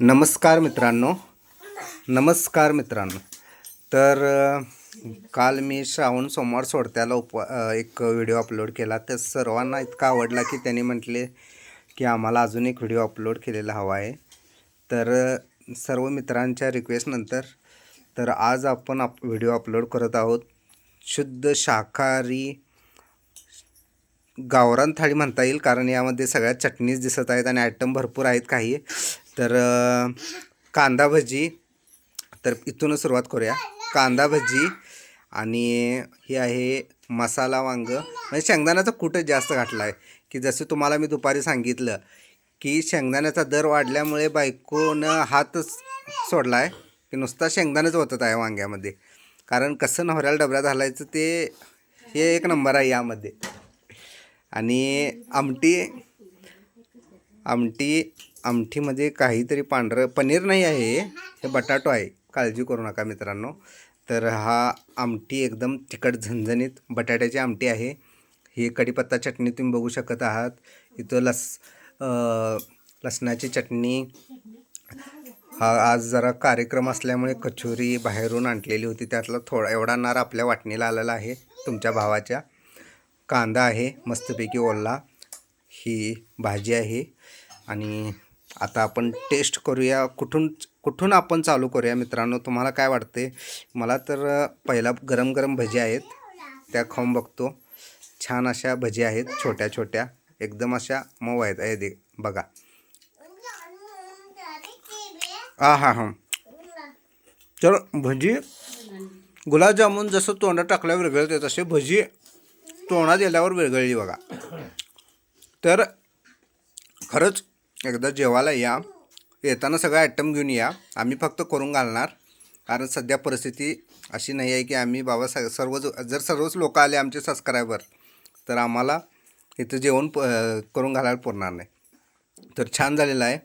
नमस्कार मित्रांनो. नमस्कार मित्रांनो. तर काल मी श्रावण सोमवार सोडत्याला उप एक व्हिडिओ अपलोड केला. तर सर्वांना इतका आवडला की त्यांनी म्हटले की आम्हाला अजून एक व्हिडिओ अपलोड केलेला हवा आहे. तर सर्व मित्रांच्या रिक्वेस्टनंतर तर आज आपण आप व्हिडिओ अपलोड करत आहोत. शुद्ध शाकाहारी गावरान थाळी म्हणता येईल कारण यामध्ये सगळ्या चटणीज दिसत आहेत आणि आयटम भरपूर आहेत काही. तर कांदा भजी. तर इथूनच सुरुवात करूया. कांदा भजी आणि हे आहे मसाला वांग. म्हणजे शेंगदाण्याचा कुठं जास्त घातला आहे की जसं तुम्हाला मी दुपारी सांगितलं की शेंगदाण्याचा दर वाढल्यामुळे बायकोनं हातच सोडला आहे की नुसता शेंगदाण्याच होतत आहे वांग्यामध्ये. कारण कसं नवऱ्याला डबऱ्यात घालायचं ते हे एक नंबर आहे यामध्ये. आणि आमटी आमटी आमठीमध्ये काहीतरी पांढरं पनीर नाही आहे. हे बटाटो आहे. काळजी करू नका मित्रांनो. तर हा आमटी एकदम तिखट झणझणीत बटाट्याची आमटी आहे. ही कढीपत्ता चटणी तुम्ही बघू शकत आहात. इथं लस लसणाची चटणी. हा आज जरा कार्यक्रम असल्यामुळे कचोरी बाहेरून आणलेली होती. त्यातला थोडा एवढा नार आपल्या वाटणीला आलेला आहे. तुमच्या भावाच्या. कांदा आहे. मस्तपैकी ओला. ही भाजी आहे. आणि आता आपण टेस्ट करूया. कुठून कुठून आपण चालू करूया मित्रांनो? तुम्हाला काय वाटते? मला तर पहिला गरम गरम भजी आहेत. त्या खाऊन बघतो. छान अशा भजी आहेत छोट्या छोट्या. एकदम अशा मऊ आहेत. आहे दे बघा. हा हा हां. तर भजी गुलाबजामुन जसं तोंडात टाकल्यावर वेगळं तसे भजी तोंडात गेल्यावर वेगळी बघा. तर खरंच एकदा जेवायला या. येताना सगळं आयटम घेऊन या. आम्ही फक्त करून घालणार. कारण सध्या परिस्थिती अशी नाही आहे की आम्ही बाबा स सर्वच जर सर्वच लोक आले आमचे सबस्क्रायबर तर आम्हाला इथं जेवण प करून घालायला पुरणार नाही. तर छान झालेलं आहे.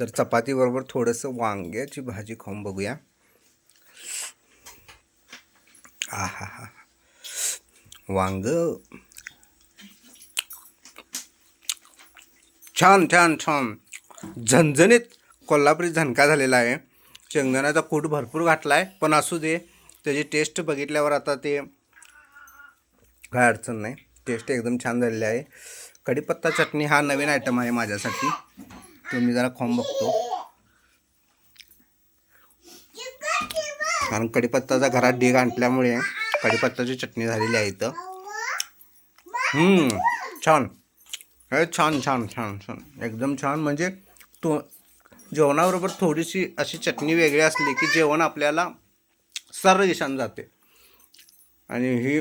तर चपातीबरोबर थोडंसं वांग्याची भाजी खाऊन बघूया. आ हा हा वांग छान छान छान. झणझणीत कोल्हापुरी झणका झालेला आहे. शेंगदाण्याचा कूट भरपूर घातला आहे पण असू दे त्याची टेस्ट बघितल्यावर आता ते काय अडचण नाही. टेस्ट एकदम छान झालेली आहे. कढीपत्ता चटणी हा नवीन आयटम आहे माझ्यासाठी. तो मी जरा खाऊन बघतो. कारण कढीपत्ताचा घरात ढीग आणल्यामुळे कढीपत्ताची चटणी झालेली आहे इथं. छान. हे छान छान छान छान. एकदम छान. म्हणजे तो जेवणाबरोबर थोडीशी अशी चटणी वेगळी असली की जेवण आपल्याला सर्व दिशान जाते. आणि ही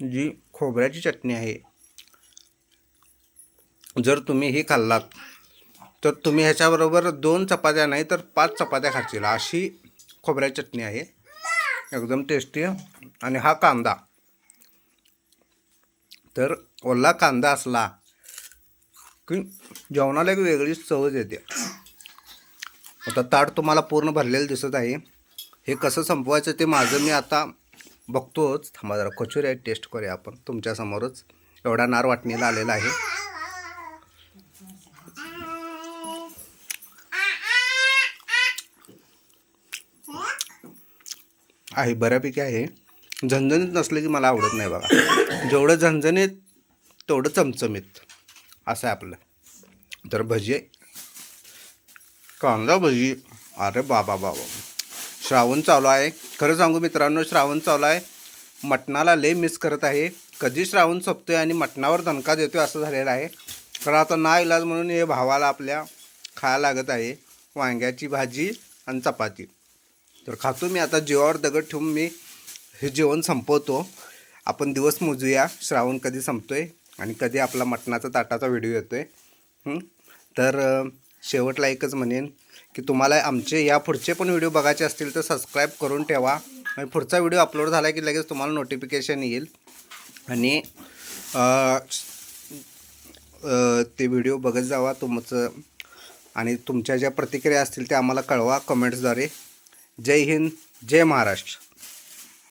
जी खोबऱ्याची चटणी आहे जर तुम्ही ही खाल्लात तर तुम्ही ह्याच्याबरोबर दोन चपात्या नाही तर पाच चपात्या खातील अशी खोबऱ्याची चटणी आहे. एकदम टेस्टी आणि हा कांदा. तर ओला कांदा असला की जेवणाला एक वेगळीच चवच येते. आता ताट तुम्हाला पूर्ण भरलेलं दिसत आहे. हे कसं संपवायचं ते माझं मी आता बघतोच. थांबा जरा कचोरी आहे टेस्ट करूया आपण. तुमच्यासमोरच एवढा नार वाटणीला आलेला आहे. आहे बऱ्यापैकी आहे. झणझणीत नसलं की मला आवडत नाही बघा. जेवढं झणझणीत तेवढं चमचमीत. असं आहे आपलं. तर भजी कांदा भजी. अरे बाबा बाबा. श्रावण चालू आहे. खरं सांगू मित्रांनो श्रावण चालू आहे. मटणाला लय मिस करत आहे. कधी श्रावण संपतोय आणि मटणावर दणका देतो आहे असं झालेलं आहे. कारण आता ना इलाज म्हणून हे भावाला आपल्या खायला लागत आहे. वांग्याची भाजी आणि चपाती. तर खातो मी आता. जीवावर दगड ठेवून मी हे जेवण संपवतो. आपण दिवस मोजूया. श्रावण कधी संपतो आहे आणि कधी आपला मटणाचा ताटाचा व्हिडिओ येतो आहे तर शेवटला एकच म्हणेन की तुम्हाला आमचे या पुढचे पण व्हिडिओ बघायचे असतील तर सबस्क्राईब करून ठेवा. आणि पुढचा व्हिडिओ अपलोड झाला की लगेच तुम्हाला नोटिफिकेशन येईल. आणि ते व्हिडिओ बघत जावा तुमचं. आणि तुमच्या ज्या प्रतिक्रिया असतील त्या आम्हाला कळवा कमेंट्सद्वारे. जय हिंद जय महाराष्ट्र.